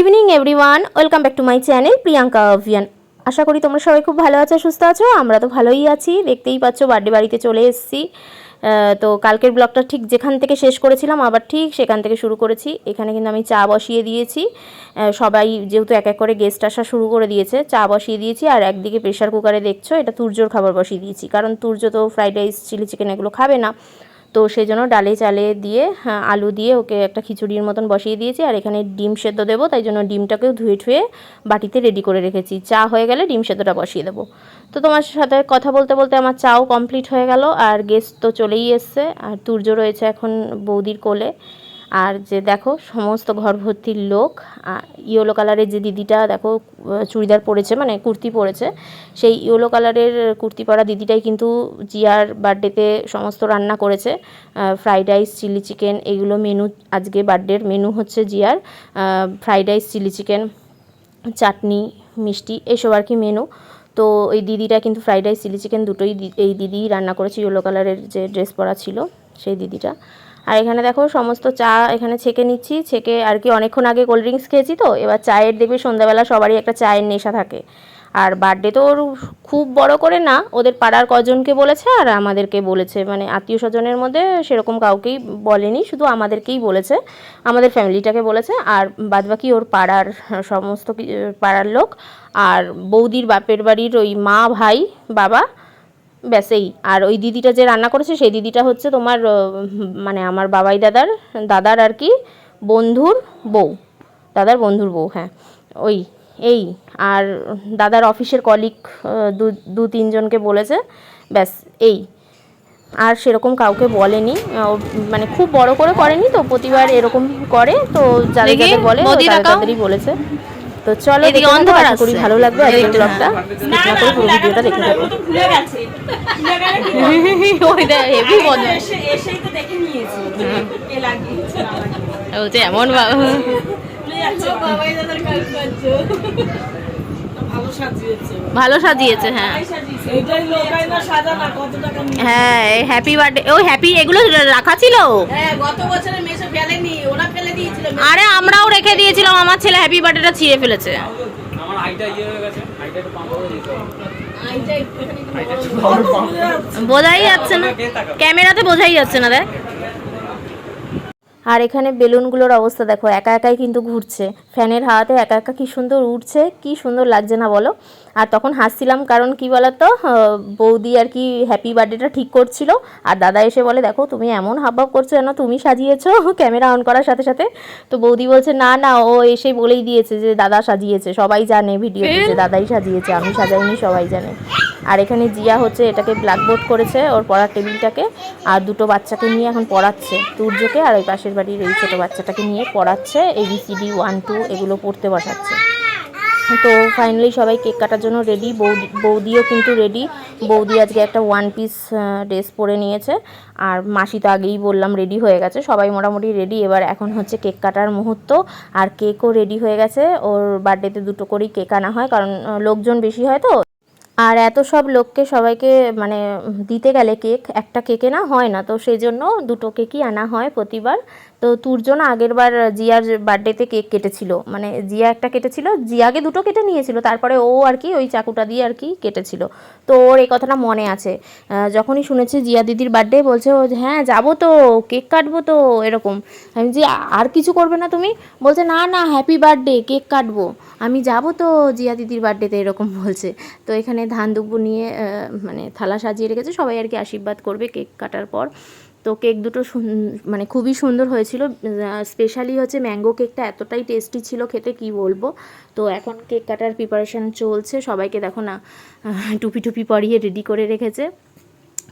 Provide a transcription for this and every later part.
Evening everyone welcome back to my channel Priyanka অভিয়ান আশা করি তোমরা সবাই খুব ভালো আছো, সুস্থ আছো। আমরা তো ভালোই আছি। দেখতেই পাচ্ছ বার্থডে বাড়িতে চলে এসেছি। তো কালকের ব্লগটা ঠিক যেখান থেকে শেষ করেছিলাম, আবার ঠিক সেখান থেকে শুরু করেছি। এখানে কিন্তু আমি চা বসিয়ে দিয়েছি। সবাই যেহেতু এক এক করে গেস্ট আসা শুরু করে দিয়েছে, চা বসিয়ে দিয়েছি। আর একদিকে প্রেশার কুকারে দেখছ, এটা তুর্যর খাবার বসিয়ে দিয়েছি। কারণ তুর্য তো ফ্রাইড রাইস চিলি চিকেন এগুলো খাবে না। তো সেই জন্য ডালে চালে দিয়ে হ্যাঁ, আলু দিয়ে ওকে একটা খিচুড়ির মতন বসিয়ে দিয়েছি আর এখানে ডিম সেদ্ধ দেবো তাই জন্য ডিমটাকেও ধুয়ে ঠুয়ে বাটিতে রেডি করে রেখেছি। চা হয়ে গেলে ডিম সেদ্ধটা বসিয়ে দেবো। তো তোমার সাথে কথা বলতে বলতে আমার চাও কমপ্লিট হয়ে গেল আর গেস্ট তো চলেই এসছে আর তুর্য রয়েছে এখন বৌদির কোলে। আর যে দেখো, সমস্ত ঘর ভর্তির লোক ইয়েলো কালারের যে দিদিটা, দেখো চুড়িদার পরেছে মানে কুর্তি পরেছে, সেই ইয়েলো কালারের কুর্তি পরা দিদিটাই কিন্তু জিয়ার বার্থডেতে সমস্ত রান্না করেছে ফ্রাইড রাইস, চিলি চিকেন, এগুলো মেনু, আজকে বার্থডের মেনু হচ্ছে জিয়ার fried rice, chilli chicken, chutney, মিষ্টি, এসব আর কি মেনু। তো এই দিদিটা কিন্তু ফ্রাইড রাইস, চিলি চিকেন দুটোই এই দিদিই রান্না করেছে, ইয়েলো কালারের যে ড্রেস পরা ছিল, সেই দিদিটা। আর এখানে দেখো সমস্ত চা এখানে ছেঁকে নিচ্ছি, ছেঁকে আর কি অনেকক্ষণ আগে কোল্ড ড্রিঙ্কস খেয়েছি তো, এবার চায়ের দেখবে সন্ধ্যাবেলা সবারই একটা চায়ের নেশা থাকে। আর বার্থডে তো ওর খুব বড় করে না, ওদের পাড়ার কজনকে বলেছে আর আমাদেরকে বলেছে মানে আত্মীয় স্বজনের মধ্যে সেরকম কাউকেই বলেনি, শুধু আমাদেরকেই বলেছে, আমাদের ফ্যামিলিটাকে বলেছে। আর বাদবাকি ওর পাড়ার সমস্ত পাড়ার লোক, আর বৌদির বাপের বাড়ির ওই মা ভাই, বাবা ব্যাস এই। আর ওই দিদিটা যে রান্না করেছে সেই দিদিটা হচ্ছে তোমার মানে আমার বাবাই দাদার দাদার আর কি বন্ধুর বউ। দাদার বন্ধুর বউ হ্যাঁ। ওই এই। আর দাদার অফিসের কলিগ দু দু তিনজনকে বলেছে ব্যাস এই। আর সেরকম কাউকে বলেনি। মানে খুব বড় করে করেনি তো প্রতিবার এরকম করে তো যাদের যাদের বলে। তাদেরই বলেছে। তো চলো অন্ধকার করি ভালো লাগবে আজকের ব্লগটা স্কিপ না করে পুরো ভিডিওটা দেখে থাকো ভুলে গেছে ওই দেখ হেভি বদমাস এসে এসেই তো দেখে নিয়েছি কে লাগিয়েছে। এমন বাবা বাবাই দাদার কাজ সাজিয়েছে ভালো সাজিয়েছে হ্যাঁ। এইটাই লোকাই না সাজানা কত টাকা নিয়ে হ্যাঁ হ্যাপি বার্থডে ও হ্যাপি এগুলো রাখা ছিল? হ্যাঁ গত বছরে মেসে ফেলেনি ওরা ফেলে দিয়েছিল। আরে আমরাও রেখে দিয়েছিলাম আমার ছেলে হ্যাপি বার্থডেটা ছিঁড়ে ফেলেছে। ইয়ে হয়ে। বোঝাই যাচ্ছে না। ক্যামেরাতে বোঝাই যাচ্ছে না দেখ। আর এখানে বেলুনগুলোর অবস্থা দেখো, একা একাই কিন্তু ঘুরছে। ফ্যানের হাওয়াতে একা একা কি সুন্দর উঠছে, কি সুন্দর লাগছে না বলো? আর তখন হাসছিলাম কারণ কি বলতো বৌদি আর কি হ্যাপি বার্থডেটা ঠিক করছিল। আর দাদা এসে বলে, দেখো, তুমি এমন হাবভাব করছ যেন তুমি সাজিয়েছো ক্যামেরা অন করার সাথে সাথে। তো বৌদি বলছে, না না, ও এসে বলেই দিয়েছে যে দাদা সাজিয়েছে, সবাই জানে ভিডিও যে দাদাই সাজিয়েছে, আমি সাজাইনি, সবাই জানে। আর এখানে জিয়া হচ্ছে, এটাকে ব্ল্যাকবোর্ড করেছে ওর পড়ার টেবিলটাকে। আর দুটো বাচ্চাকে নিয়ে এখন পড়াচ্ছে তুর্যকে আর ওই পাশের বাড়ির এই ছোটো বাচ্চাটাকে নিয়ে পড়াচ্ছে এবিসিডি ওয়ান টু এগুলো পড়তে বসাচ্ছে। তো ফাইনালি সবাই কেক কাটার জন্য রেডি বৌদি, বৌদিও কিন্তু রেডি বৌদি আজকে একটা ওয়ান পিস ড্রেস পরে নিয়েছে। আর মাসি তো আগেই বললাম রেডি হয়ে গেছে। সবাই মোটামুটি রেডি এবার এখন হচ্ছে কেক কাটার মুহূর্ত। আর কেকও রেডি হয়ে গেছে। ওর বার্থডেতে দুটো করেই কেক আনা হয়। কারণ লোকজন বেশি হয় তো। আর এত সব লোককে সবাইকে মানে দিতে গেলে কেক, একটা কেকে না হয় না, তো সেই জন্য দুটো কেকই আনা হয় প্রতিবার। তো তুর্জন আগের বার জিয়ার বার্থডেতে কেক কেটেছিল মানে জিয়া একটা কেটেছিল জিয়াকে দুটো কেটে নিয়েছিল, তারপরে ও আর কি ওই চাকুটা দিয়ে আর কি কেটেছিল। তো ওর এই কথাটা মনে আছে। যখনই শুনেছি জিয়া দিদির বার্থডে, বলছে ও হ্যাঁ যাব তো, কেক কাটবো তো, এরকম। আমি যে আর কিছু করবে না তুমি? বলছে, না না হ্যাপি বার্থডে কেক কাটবো। আমি যাব তো জিয়া দিদির বার্থডেতে এরকম বলছে। তো এখানে ধান দুব্বু নিয়ে মানে থালা সাজিয়ে রেখেছে। সবাই আর কি আশীর্বাদ করবে কেক কাটার পর। তো কেক দুটো মানে খুবই সুন্দর হয়েছিল। স্পেশালি হচ্ছে ম্যাঙ্গো কেকটা এতটাই টেস্টি ছিল খেতে, কি বলব? তো এখন কেক কাটার প্রিপারেশন চলছে। সবাইকে দেখো না টুপি টুপি পরিয়ে রেডি করে রেখেছে।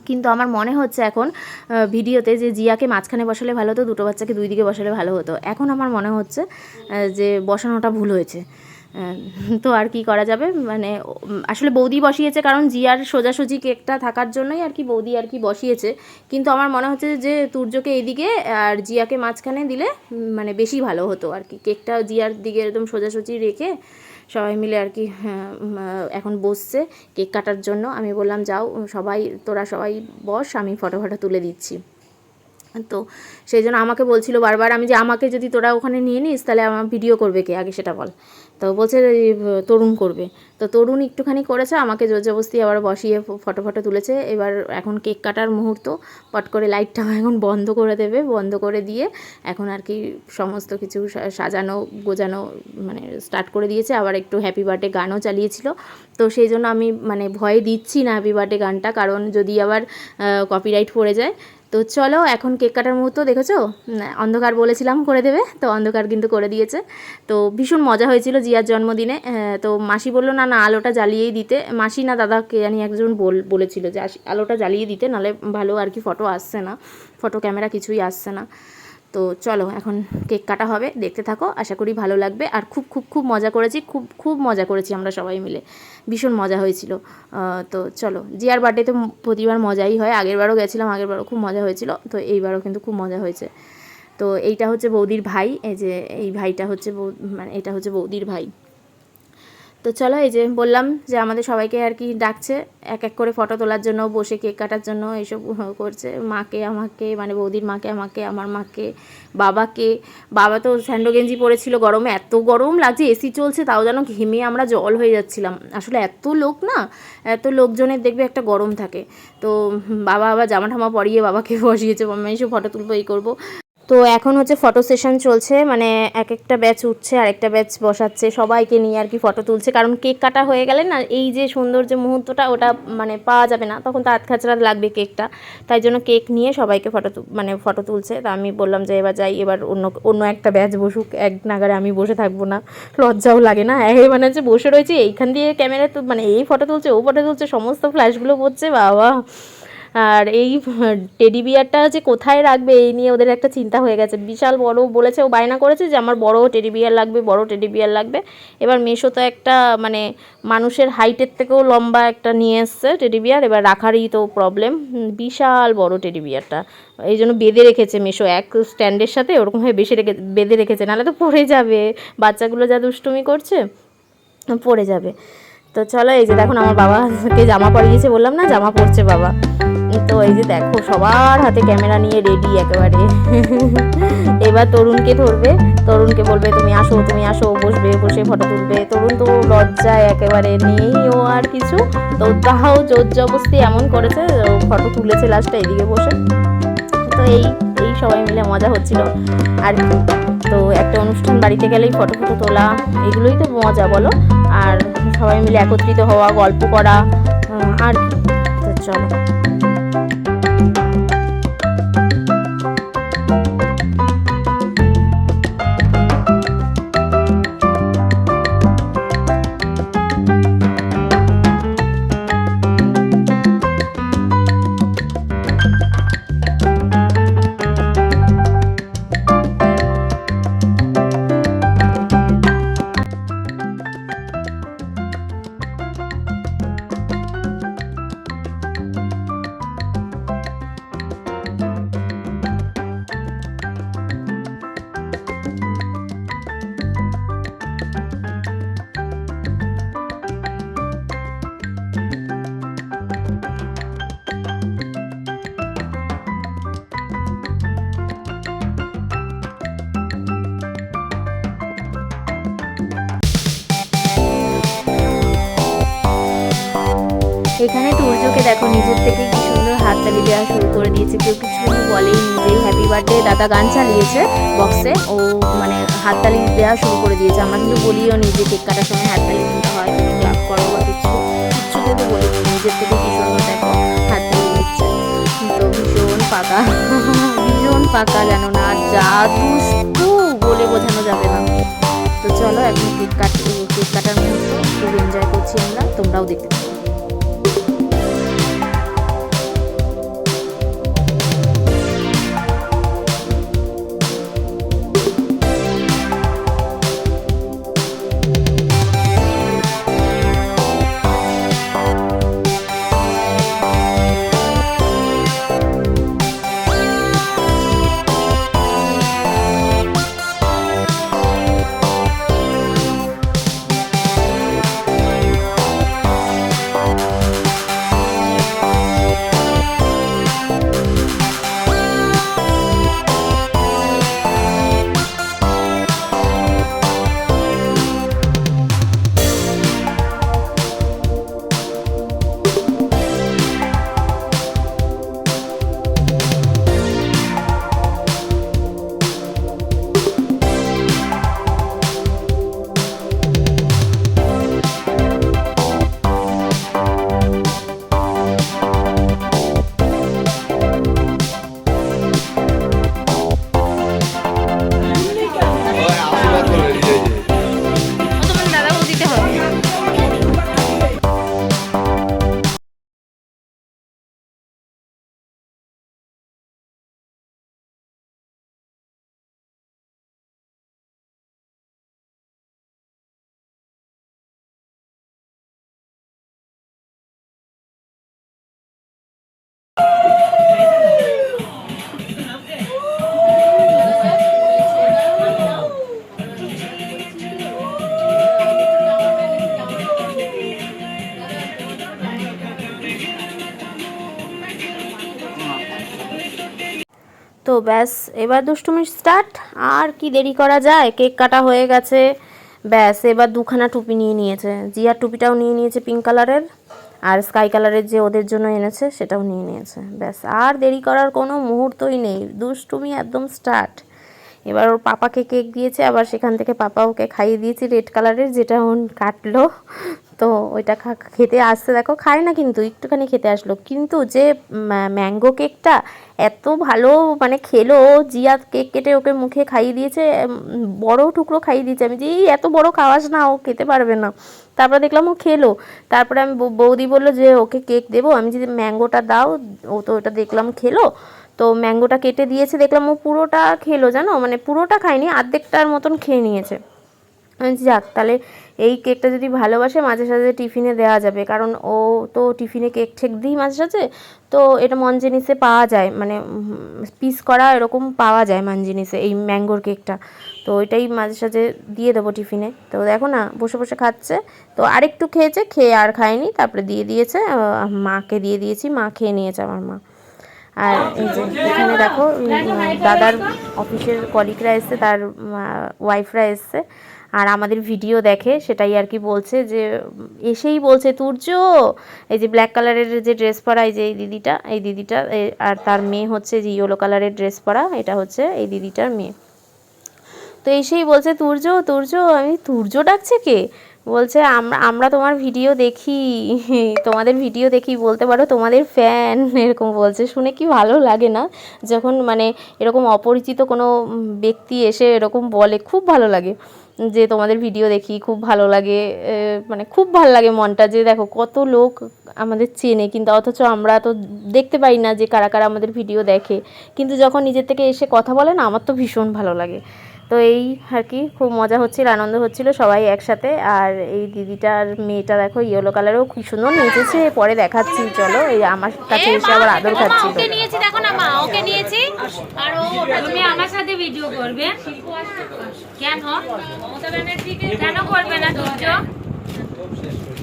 কিন্তু আমার মনে হচ্ছে এখন ভিডিওতে যে জিয়াকে মাঝখানে বসালে ভালো হতো, দুটো বাচ্চাকে দুই দিকে বসালে ভালো হতো। এখন আমার মনে হচ্ছে যে বসানোটা ভুল হয়েছে। তো আর কি করা যাবে? মানে আসলে বৌদি বসিয়েছে কারণ জিয়ার সোজাসুজি কেকটা থাকার জন্যই আর কি বৌদি আর কি বসিয়েছে। কিন্তু আমার মনে হচ্ছে যে তুর্যকে এইদিকে আর জিয়াকে মাঝখানে দিলে মানে বেশি ভালো হতো আর কি। কেকটা জিয়ার দিকে একদম সোজাসুজি রেখে সবাই মিলে আর কি হ্যাঁ, এখন বসছে কেক কাটার জন্য। আমি বললাম যাও সবাই তোরা সবাই বস আমি ফটো ফটো তুলে দিচ্ছি। তো সেই জন্য আমাকে বলছিল বারবার আমি যে আমাকে যদি তোরা ওখানে নিয়ে নিস তাহলে আমার ভিডিও করবে কে? আগে সেটা বল। তো বলছে তরুণ করবে। তো তরুণ একটুখানি করেছে, আমাকে জোর জবস্তি আবার বসিয়ে ফটো ফটো তুলেছে। এবার এখন কেক কাটার মুহূর্ত, পট করে লাইটটা এখন বন্ধ করে দেবে, বন্ধ করে দিয়ে এখন আর কি সমস্ত কিছু সাজানো, গোজানো মানে স্টার্ট করে দিয়েছে। আবার একটু হ্যাপি বার্থডে গানও চালিয়েছিল। তো সেই জন্য আমি মানে ভয় দিচ্ছি না হ্যাপি বার্থডে গানটা, কারণ যদি আবার কপিরাইট পড়ে যায় তো চলো, এখন কেক কাটার মুহূর্ত, দেখেছ? অন্ধকার বলেছিলাম করে দেবে, তো অন্ধকার কিন্তু করে দিয়েছে। তো ভীষণ মজা হয়েছিল জিয়ার জন্মদিনে। তো মাসি বলল, না না, আলোটা জ্বালিয়েই দিতে। মাসি না দাদাকে জানি একজন বল, বলেছিল যে আলোটা জ্বালিয়ে দিতে, নালে ভালো আর কি ফটো আসছে না। ফটো ক্যামেরা কিছুই আসছে না। তো চলো, এখন কেক কাটা হবে, দেখতে থাকো, আশা করি ভালো লাগবে। আর খুব খুব খুব মজা করেছি, খুব খুব মজা করেছি আমরা সবাই মিলে। ভীষণ মজা হয়েছিল। তো চলো, জিয়ার বার্থডে তো প্রতিবার মজাই হয়। আগেরবারও গেছিলাম আগেরবারও খুব মজা হয়েছিল। তো এইবারও কিন্তু খুব মজা হয়েছে। তো এইটা হচ্ছে বৌদির ভাই, এই যে এই ভাইটা হচ্ছে মানে এটা হচ্ছে বৌদির ভাই। তো চলো এই যে বললাম যে আমাদের সবাইকে আর কি ডাকছে, এক এক করে ফটো তোলার জন্য, বসে কেক কাটার জন্য, এইসব করছে। মাকে, আমাকে মানে বৌদির মাকে, আমাকে, আমার মাকে, বাবাকে। বাবা তো স্যান্ডো গেঞ্জি পরেছিল গরমে, এত গরম লাগছে এসি চলছে, তাও যেন ঘেমে আমরা জল হয়ে যাচ্ছিলাম। আসলে এত লোক না, এত লোকজনের দেখবে একটা গরম থাকে। তো বাবা আবার জামা ঠামা পরিয়ে বাবাকে বসিয়েছে আমি এসে ফটো তুলবো, এই করব। তো এখন হচ্ছে ফটো সেশন চলছে মানে এক একটা ব্যাচ উঠছে আর একটা ব্যাচ বসাচ্ছে, সবাইকে নিয়ে আর কি ফটো তুলছে। কারণ কেক কাটা হয়ে গেলে না, এই যে সুন্দর যে মুহূর্তটা, ওটা মানে পাওয়া যাবে না। তখন তো আধখাচড়া লাগবে কেকটা তাই জন্য কেক নিয়ে সবাইকে ফটো মানে ফটো তুলছে। তা আমি বললাম যে এবার যাই, এবার অন্য অন্য একটা ব্যাচ বসুক। এক নাগারে আমি বসে থাকব না। লজ্জাও লাগে না। এই মানে হচ্ছে বসে রয়েছে, এইখান দিয়ে ক্যামেরা তো মানে এই ফটো তুলছে, ও ফটো তুলছে, সমস্ত ফ্ল্যাশগুলো পড়ছে, বাবা। আর এই টেডি বিয়ারটা যে কোথায় রাখবে, এই নিয়ে ওদের একটা চিন্তা হয়ে গেছে। বিশাল বড় বলেছে, ও বায়না করেছে যে আমার বড় টেডি বিয়ার লাগবে, বড় টেডি বিয়ার লাগবে। এবার মেশো তো একটা মানে মানুষের হাইটের থেকেও লম্বা একটা নিয়ে এসছে টেডি বিয়ার এবার রাখারই তো প্রবলেম বিশাল বড় টেডি বিয়ারটা এই জন্য বেঁধে রেখেছে মেশো, এক স্ট্যান্ডের সাথে ওরকমভাবে বেশি রেখে, বেঁধে রেখেছে, নাহলে তো পড়ে যাবে। বাচ্চাগুলো যা দুষ্টুমি করছে, পড়ে যাবে। তো চলো, এই যে দেখুন, আমার বাবাকে জামা পরিয়েছে, বললাম না, জামা পরছে বাবা। তো এই যে দেখো, সবার হাতে ক্যামেরা নিয়ে রেডি একেবারে। এবার তরুণকে ধরবে। তরুণকে বলবে, তুমি আসো তুমি আসো, বসবে, বসে ফটো তুলবে। তরুণ তো লজ্জায় একেবারে নেই ও আর কিছু? তো তাহাও জোর জবস্তি এমন করেছে ফটো তুলেছে লাস্টটা এদিকে বসে। তো এই এই সবাই মিলে মজা হচ্ছিল। আর কি, তো একটা অনুষ্ঠান বাড়িতে গেলেই ফটো ফটো তোলা, এগুলোই তো মজা বলো। আর সবাই মিলে একত্রিত হওয়া, গল্প করা আর কি। তো চলো। এখানে টুর্জোকে দেখো নিজের থেকে কি সুন্দর হাততালি দেওয়া শুরু করে দিয়েছে। কেউ কিছু বলেই নিজেই হ্যাপি বার্থডে দাদা গান চালিয়েছে বক্সে ও মানে হাততালি দেওয়া শুরু করে দিয়েছে। আমরা কিন্তু বলিও নি যে কেক কাটার সময় হাততালি দিতে হয় ক্লাব করো বা কিছু। কিচ্ছু কিন্তু বলি নিজের থেকে কি সুন্দর দেখো হাততালি দিচ্ছে। তো ভীষণ পাকা। ভীষণ পাকা জানো না যা দুষ্টু বলে বোঝানো যাবে না। তো চলো এখন কেক কাট কেক কাটার মুহূর্ত। খুব এনজয় করছি আমরা। তোমরাও দেখতে থাকো। তো ব্যাস, এবার দুষ্টুমি স্টার্ট আর কি দেরি করা যায়? কেক কাটা হয়ে গেছে। ব্যাস, এবার দুখানা টুপি নিয়ে নিয়েছে। জিয়ার টুপিটাও নিয়ে নিয়েছে পিঙ্ক কালারের আর স্কাই কালারের যে ওদের জন্য এনেছে, সেটাও নিয়ে নিয়েছে। ব্যাস, আর দেরি করার কোনো মুহূর্তই নেই। দুষ্টুমি একদম স্টার্ট এবার ওর পাপাকে কেক দিয়েছে, আবার সেখান থেকে পাপা ওকে খাইয়ে দিয়েছে রেড কালারের যেটা ওন কাটলো। তো ওইটা খেতে আসতে দেখো, খায় না কিন্তু, একটুখানি খেতে আসলো। কিন্তু যে ম্যাঙ্গো কেকটা এত ভালো মানে খেলো, জিয়া কেক কেটে ওকে মুখে খাইয়ে দিয়েছে বড় টুকরো খাইয়ে দিয়েছে। আমি যে এত বড় খাওয়াস না, ও খেতে পারবে না। তারপরে দেখলাম ও খেলো। তারপরে আমি বৌদি বলল যে, ওকে কেক দেবো, আমি যদি ম্যাঙ্গোটা দাও, ও তো ওটা দেখলাম খেলো। তো ম্যাঙ্গোটা কেটে দিয়েছে, দেখলাম ও পুরোটা খেলো, জানো? মানে পুরোটা খায়নি, আর্ধেকটার মতন খেয়ে নিয়েছে। আমি যাক, তাহলে এই কেকটা যদি ভালোবাসে, মাঝে সাঝে টিফিনে দেওয়া যাবে। কারণ ও তো টিফিনে কেক ঠেক দিই মাঝে সাঝে, তো এটা মন জিনিসে পাওয়া যায়। মানে পিস করা এরকম পাওয়া যায় মান জিনিসে এই ম্যাঙ্গোর কেকটা। তো ওইটাই মাঝে সাঝে দিয়ে দেবো টিফিনে। তো দেখো না, বসে বসে খাচ্ছে। তো আরেকটু খেয়েছে, খেয়ে আর খায়নি। তারপরে দিয়ে দিয়েছে মাকে দিয়ে দিয়েছি, মা খেয়ে নিয়েছে আমার মা। আর এই এখানে দেখো দাদার অফিসের কলিগরা এসছে, তার ওয়াইফরা এসছে। আর আমাদের ভিডিও দেখে সেটাই আর কি বলছে যে, এসেই বলছে, তুর্য, এই যে ব্ল্যাক কালারের যে ড্রেস পরা এই যে এই দিদিটা এই দিদিটা আর তার মেয়ে হচ্ছে যে ইয়েলো কালারের ড্রেস পরা, এটা হচ্ছে এই দিদিটার মেয়ে। তো এসেই বলছে, তুর্য তুর্য, আমি, তুর্য ডাকছে কে? বলছে, আমরা আমরা তোমার ভিডিও দেখি, তোমাদের ভিডিও দেখি বলতে পারো, তোমাদের ফ্যান এরকম বলছে। শুনে কি ভালো লাগে না? যখন মানে এরকম অপরিচিত কোনো ব্যক্তি এসে এরকম বলে, খুব ভালো লাগে যে তোমাদের ভিডিও দেখি, খুব ভালো লাগে মানে খুব ভালো লাগে মনটা যে দেখো কত লোক আমাদের চেনে, কিন্তু অথচ আমরা তো দেখতে পাই না যে কারা কারা আমাদের ভিডিও দেখে। কিন্তু যখন নিজের থেকে এসে কথা বলে না, আমার তো ভীষণ ভালো লাগে। তো এই আর কি, খুব মজা হচ্ছিল, আনন্দ হচ্ছিল সবাই একসাথে। আর এই দিদিটার মেয়েটা দেখো ইয়েলো কালারও কি সুন্দর নেচেছে। পরে দেখাচ্ছি, চলো, এই আমার কাছে এসে আবার আদর খাচ্ছিল তুমি আমার সাথে ভিডিও করবে। না দুর্য?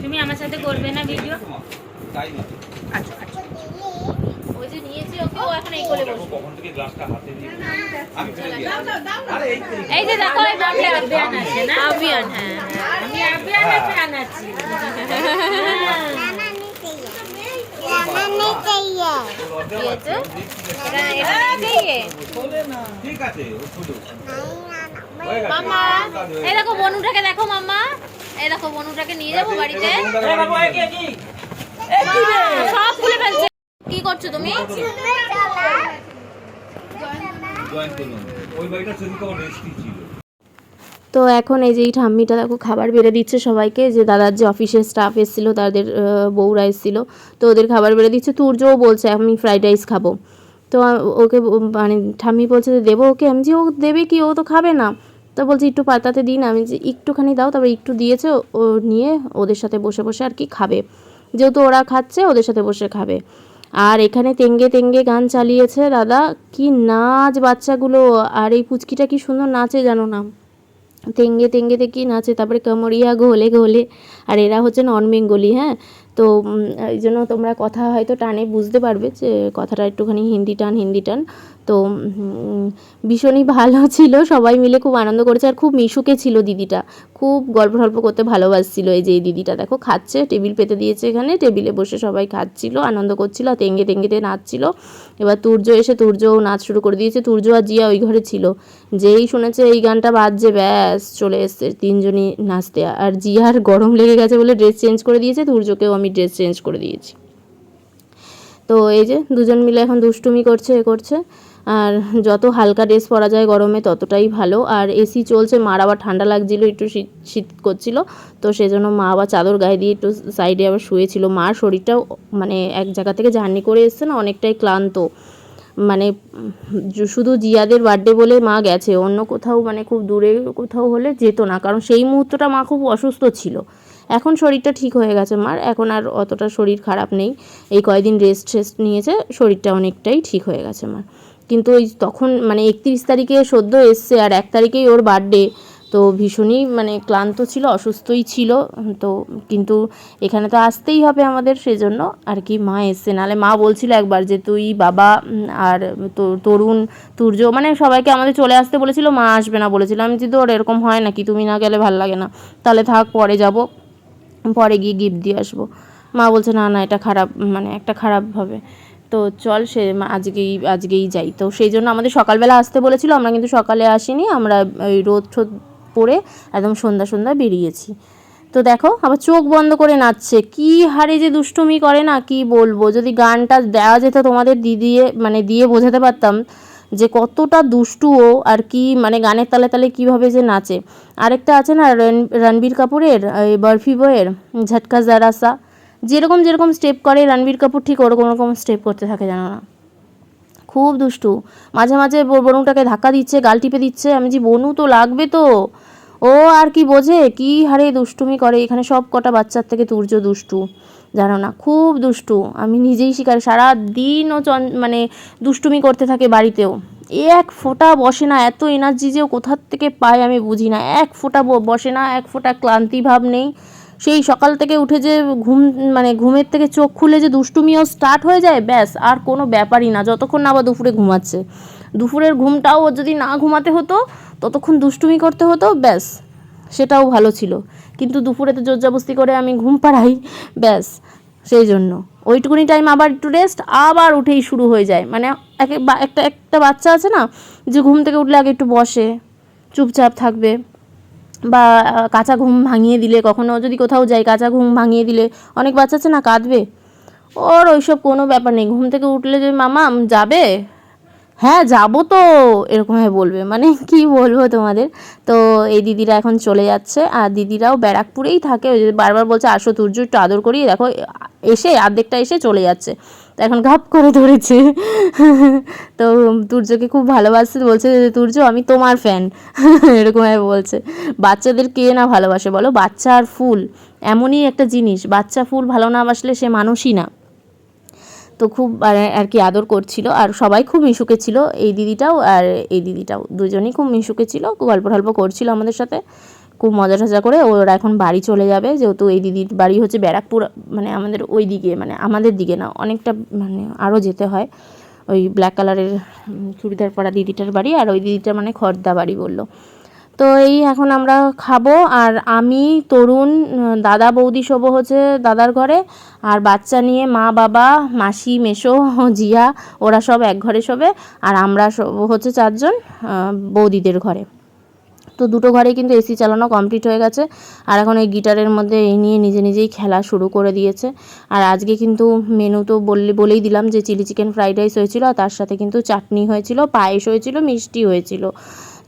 তুমি আমার সাথে করবে না ভিডিও ওই যে নিয়েছি ওকে ও এখন এই কোলে বসে। কখন থেকে গ্লাসটা হাতে দিয়ে আমি ফেলে দিই আরে এই এই যে দেখো এই আবিয়ান আছে না? আবিয়ান হ্যাঁ। আমি ফ্যান আছি মামা বনুটাকে দেখো মাম্মা এই দেখো বনুটাকে নিয়ে যাব বাড়িতে। সব খুলে ফেলছে। কি করছ তুমি? তো এখন এই যে এই ঠাম্মিটা দেখো খাবার বেড়ে দিচ্ছে সবাইকে, যে দাদার যে অফিসের স্টাফ এসেছিল, তাদের বউরা এসেছিল, তো ওদের খাবার বেড়ে দিচ্ছে। তুর্যও বলছে, আমি ফ্রাইড রাইস খাব। তো ওকে মানে ঠাম্মি বলছে যে, দেবো ওকে? আমি যে, ও দেবে কি? ও তো খাবে না। তো বলছে, একটু পাতাতে দিন। আমি যে, একটুখানি দাও। তারপর একটু দিয়েছে, ও, নিয়ে ওদের সাথে বসে বসে আর কি খাবে। যেহেতু ওরা খাচ্ছে, ওদের সাথে বসে খাবে। আর এখানে তেঙ্গে তেঙ্গে গান চালিয়েছে দাদা। কি নাচ বাচ্চাগুলো। আর এই পুচকিটা কি সুন্দর নাচে জানো না? তেঙ্গে তেঙ্গে কি নাচে? তারপরে কামড়িয়া গোলে গোলে আর এরা হচ্ছে নন বেঙ্গলি হ্যাঁ? তো এই জন্য তোমরা কথা হয়তো টানে বুঝতে পারবে যে কথাটা একটুখানি হিন্দি টান হিন্দি টান। তো ভীষণই ভালো ছিল, সবাই মিলে খুব আনন্দ করেছে। আর খুব মিশুকে ছিল দিদিটা। খুব গল্প টল্প করতে ভালোবাসছিল এই যে এই দিদিটা। দেখো, খাচ্ছে, টেবিল পেতে দিয়েছে এখানে। টেবিলে বসে সবাই খাচ্ছিল, আনন্দ করছিল, আর তেঙ্গে তেঙ্গেতে নাচছিল। এবার তুর্য এসে তুর্যও নাচ শুরু করে দিয়েছে। তুর্য আর জিয়া ওই ঘরে ছিল। যেই শুনেছে এই গানটা বাজছে, ব্যাস, চলে এসছে। তিনজনই নাচতে। আর জিয়ার গরম লেগে গেছে বলে ড্রেস চেঞ্জ করে দিয়েছে। তুর্যকেও আমি ড্রেস চেঞ্জ করে দিয়েছি। তো এই যে দুজন মিলে এখন দুষ্টুমি করছে, এ করছে। আর যত হালকা ড্রেস পরা যায় গরমে ততটাই ভালো। আর এসি চলছে, মার আবার ঠান্ডা লাগছিল, একটু শীত শীত করছিল। তো সেজন্য মা আবার চাদর গায়ে দিয়ে একটু সাইডে আবার শুয়েছিল। মার শরীরটাও মানে এক জায়গা থেকে জার্নি করে এসছে না, অনেকটাই ক্লান্ত। মানে শুধু জিয়াদের বার্থডে বলে মা গেছে, অন্য কোথাও মানে খুব দূরে কোথাও হলে যেত না। কারণ সেই মুহূর্তটা মা খুব অসুস্থ ছিল। এখন শরীরটা ঠিক হয়ে গেছে মার, এখন আর অতটা শরীর খারাপ নেই। এই কয়দিন রেস্ট টেস্ট নিয়েছে, শরীরটা অনেকটাই ঠিক হয়ে গেছে মার। কিন্তু ওই তখন মানে একত্রিশ তারিখে সদ্য এসছে আর এক তারিখেই ওর বার্থডে তো ভীষণই মানে ক্লান্ত ছিল, অসুস্থই ছিল, তো কিন্তু এখানে তো আসতেই হবে আমাদের সেজন্য। আর কি মা এসছে, নাহলে মা বলছিল একবার যে তুই বাবা আর তরুণ, তুর্য মানে সবাইকে আমাদের চলে আসতে বলেছিল, মা আসবে না বলেছিল। আমি যদি ওর এরকম হয় নাকি, তুমি না গেলে ভালো লাগে না। তাহলে থাক, পরে যাব। পরে গিয়ে গিফট দিয়ে আসব। মা বলছে, না না, এটা খারাপ মানে একটা খারাপ হবে। তো চল, সে আজকেই আজকেই যাই। তো সেই জন্য আমাদের সকালবেলা আসতে বলেছিল, আমরা কিন্তু সকালে আসিনি, আমরা ওই রোদ ঠোদ পরে একদম সন্ধ্যা সন্ধ্যা বেরিয়েছি। তো দেখো আবার চোখ বন্ধ করে নাচছে। কি হারে যে দুষ্টুমি করে না, কি বলব? যদি গানটা দেওয়া যেত তোমাদের দিয়ে মানে দিয়ে বোঝাতে পারতাম যে কতটা দুষ্টু ও আর কি মানে গানের তালে তালে কীভাবে যে নাচে। আরেকটা আছে না রণবীর কাপুরের বরফি বয়ের ঝটকা জারাসা। যেরকম যেরকম স্টেপ করে, রণবীর কাপুর ঠিক ওরকম ওরকম স্টেপ করতে থাকে, জানো না? খুব দুষ্টু। মাঝে মাঝে বনুটাকে ধাক্কা দিচ্ছে, গাল টিপে দিচ্ছে। আমি যে বনু তো লাগবে তো। ও আর কি বোঝে? কি হারে দুষ্টুমি করে? এখানে সব কটা বাচ্চার থেকে তুর্য দুষ্টু। জানো না, খুব দুষ্টু। আমি নিজেই শিকার। সারা দিন ও চন মানে দুষ্টুমি করতে থাকে বাড়িতেও। এক ফোঁটা বসে না, এত এনার্জি যে কোথার থেকে পায় আমি বুঝি না। এক ফোঁটা বসে না, এক ফোঁটা ক্লান্তি ভাব নেই। সেই সকাল থেকে উঠে যে ঘুম মানে ঘুমের থেকে চোখ খুলে যে দুষ্টুমিও স্টার্ট হয়ে যায়, ব্যাস, আর কোনো ব্যাপারই না। যতক্ষণ না আবার দুপুরে ঘুমাচ্ছে। দুপুরের ঘুমটাও যদি না ঘুমাতে হতো ততক্ষণ দুষ্টুমি করতে হতো, ব্যাস, সেটাও ভালো ছিল। কিন্তু দুপুরে তো জোরজাবস্তি করে আমি ঘুম পাড়াই, ব্যাস, সেই জন্য। ওইটুকুনি টাইম আবার একটু রেস্ট আবার উঠেই শুরু হয়ে যায়। মানে একটা একটা বাচ্চা আছে না, যে ঘুম থেকে উঠলে আগে একটু বসে, চুপচাপ থাকবে। বা কাঁচা ঘুম ভাঙিয়ে দিলে, কখনো যদি কোথাও যাই, কাঁচা ঘুম ভাঙিয়ে দিলে, অনেক বাচ্চা আছে না, কাঁদবে। ওর ওইসব কোনো ব্যাপার নেই। ঘুম থেকে উঠলে যে মামা, যাবে হ্যাঁ যাব তো, এরকমভাবে বলবে। মানে কি বলব তোমাদের? তো এই দিদিরা এখন চলে যাচ্ছে, আর দিদিরাও ব্যারাকপুরেই থাকে। ওই বারবার বলছে, আসো তুর্য, একটু আদর করি দেখো, এসে অর্ধেকটা এসে চলে যাচ্ছে। তো এখন ঘাপ করে ধরেছে। তো তুর্যকে খুব ভালোবাসছে বলছে তুর্য, আমি তোমার ফ্যান এরকমভাবে বলছে। বাচ্চাদের কে না ভালোবাসে বলো? বাচ্চা আর ফুল, এমনই একটা জিনিস। বাচ্চা ফুল ভালো না বাসলে সে মানুষই না। তো খুব আর আর কি আদর করছিল। আর সবাই খুব মিশুকে ছিল, এই দিদিটাও আর এই দিদিটাও। দুজনেই খুব মিশুকে ছিল গল্প টল্প করছিল আমাদের সাথে। খুব মজা টজা করে ওরা এখন বাড়ি চলে যাবে, যেহেতু এই দিদির বাড়ি হচ্ছে ব্যারাকপুর মানে আমাদের ওই দিকে মানে আমাদের দিকে না, অনেকটা মানে আরও যেতে হয়। ওই ব্ল্যাক কালারের চুড়িদার পরা দিদিটার বাড়ি আর ওই দিদিটার মানে খর্দা বাড়ি বলল। তো এই এখন আমরা খাব আর আমি, তরুণ দাদা, বৌদি শোবো হচ্ছে দাদার ঘরে আর বাচ্চা নিয়ে মা, বাবা, মাসি মেশো জিয়া, ওরা সব এক ঘরে শোবে আর আমরা শোবো হচ্ছে চারজন বৌদিদের ঘরে। তো দুটো ঘরে কিন্তু এসি চালানো কমপ্লিট হয়ে গেছে আর এখন এই গিটারের মধ্যে এই নিয়ে নিজে নিজেই খেলা শুরু করে দিয়েছে। আর আজকে কিন্তু মেনু তো বললে, বলেই দিলাম যে চিলি চিকেন ফ্রাইড রাইস হয়েছিল আর তার সাথে কিন্তু চাটনি হয়েছিল, পায়েস হয়েছিল, মিষ্টি হয়েছিল।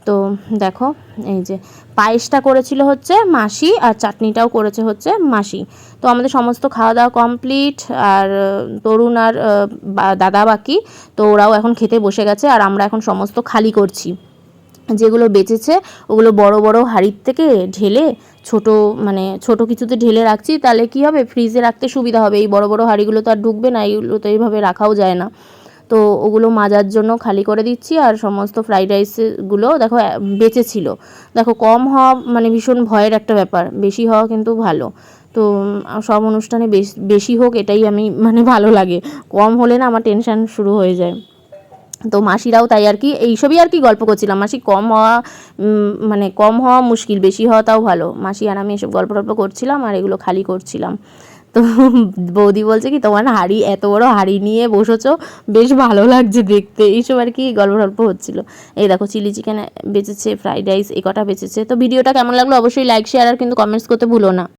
তো দেখো, এই যে পায়েসটা করেছিল হচ্ছে মাসি আর চাটনিটাও করেছে হচ্ছে মাসি। তো আমাদের সমস্ত খাওয়া দাওয়া কমপ্লিট আর তরুণ আর দাদা বাকি, তো ওরাও এখন খেতে বসে গেছে আর আমরা এখন সমস্ত খালি করছি। যেগুলো বেঁচেছে, ওগুলো বড় বড় হাঁড়ির থেকে ঢেলে, ছোট মানে ছোট কিছুতে ঢেলে রাখছি, তাহলে কি হবে? ফ্রিজে রাখতে সুবিধা হবে। এই বড় বড় হাঁড়িগুলো তো আর ঢুকবে না, এইগুলো তো এইভাবে রাখাও যায় না। তো ওগুলো মাজার জন্য খালি করে দিচ্ছি আর সমস্ত ফ্রাইড রাইসগুলো দেখো আহ, বেঁচে ছিল। দেখো কম হওয়া মানে ভীষণ ভয়ের একটা ব্যাপার বেশি হওয়া কিন্তু ভালো। তো সব অনুষ্ঠানে বেশ হোক এটাই আমি মানে ভালো লাগে। কম হলে না আমার টেনশন শুরু হয়ে যায়। তো মাসিরাও তাই আর কি এইসবই আর কি গল্প করছিলাম। মাসি কম হওয়া মানে কম হওয়া মুশকিল বেশি হওয়াটাও ভালো। মাসি আর আমি এসব গল্প টল্প করছিলাম আর এগুলো খালি করছিলাম। তো বৌদি বলছে কি, তোমার হাড়ি, এত বড় হাড়ি নিয়ে বসেছো, বেশ ভালো লাগছে দেখতে। এইসব আর কি গল্প টল্প হচ্ছিল। এই দেখো, চিলি চিকেন বেঁচেছে, ফ্রাইড রাইস এ কটা বেঁচেছে। তো ভিডিওটা কেমন লাগল অবশ্যই লাইক শেয়ার আর কিন্তু কমেন্টস করতে ভুলো না।